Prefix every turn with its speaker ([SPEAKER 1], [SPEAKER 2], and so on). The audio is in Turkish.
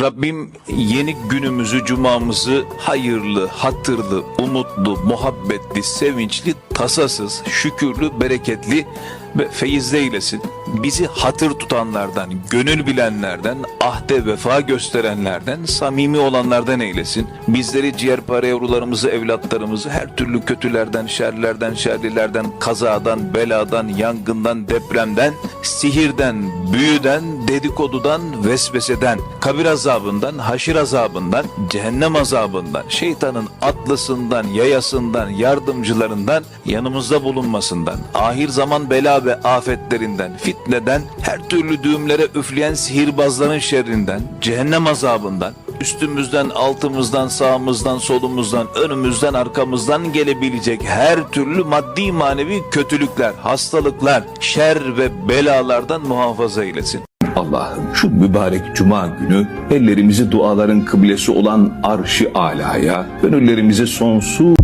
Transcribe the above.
[SPEAKER 1] Rabbim yeni günümüzü, cumamızı hayırlı, hatırlı, umutlu, muhabbetli, sevinçli, tasasız, şükürlü, bereketli ve feyizli eylesin. Bizi hatır tutanlardan, gönül bilenlerden, ahde vefa gösterenlerden, samimi olanlardan eylesin. Bizleri ciğerpare yavrularımızı, evlatlarımızı her türlü kötülerden, şerlerden, şerlilerden, kazadan, beladan, yangından, depremden, sihirden, büyüden, dedikodudan, vesveseden, kabir azabından, haşir azabından, cehennem azabından, şeytanın atlısından, yayasından, yardımcılarından, yanımızda bulunmasından, ahir zaman bela ve afetlerinden, fitneden, her türlü düğümlere üfleyen sihirbazların şerrinden, cehennem azabından, üstümüzden, altımızdan, sağımızdan, solumuzdan, önümüzden, arkamızdan gelebilecek her türlü maddi manevi kötülükler, hastalıklar, şer ve belalardan muhafaza eylesin.
[SPEAKER 2] Allah'ım şu mübarek cuma günü ellerimizi duaların kıblesi olan arş-ı alaya, gönüllerimizi sonsuz